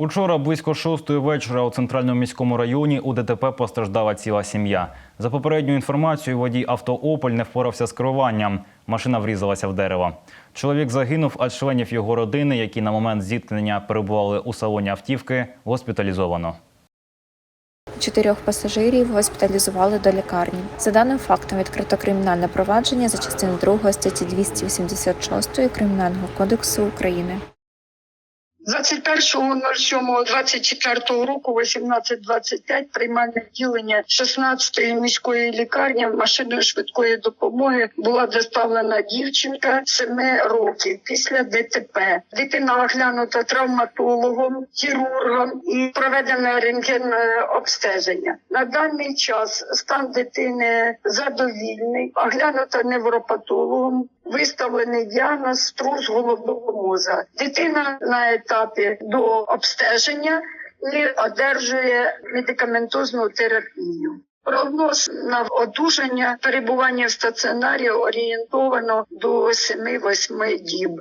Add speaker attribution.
Speaker 1: Учора близько шостої вечора у центральному міському районі у ДТП постраждала ціла сім'я. За попередньою інформацією, водій авто Опель не впорався з керуванням. Машина врізалася в дерево. Чоловік загинув, а членів його родини, які на момент зіткнення перебували у салоні автівки, госпіталізовано.
Speaker 2: Чотирьох пасажирів госпіталізували до лікарні. За даним фактом відкрито кримінальне провадження за частиною 2 статті 286 Кримінального кодексу України.
Speaker 3: 21.07.24 року, 18.25, приймальне відділення 16-ї міської лікарні машиною швидкої допомоги була доставлена дівчинка 7 років після ДТП. Дитина оглянута травматологом, хірургом і проведено рентгенне обстеження. На даний час стан дитини задовільний, оглянута невропатологом, виставлений діагноз струс головного туберкульоза. Дитина на етапі до обстеження і одержує медикаментозну терапію. Прогноз на одужання перебування в стаціонарі орієнтовано до 7-8 діб.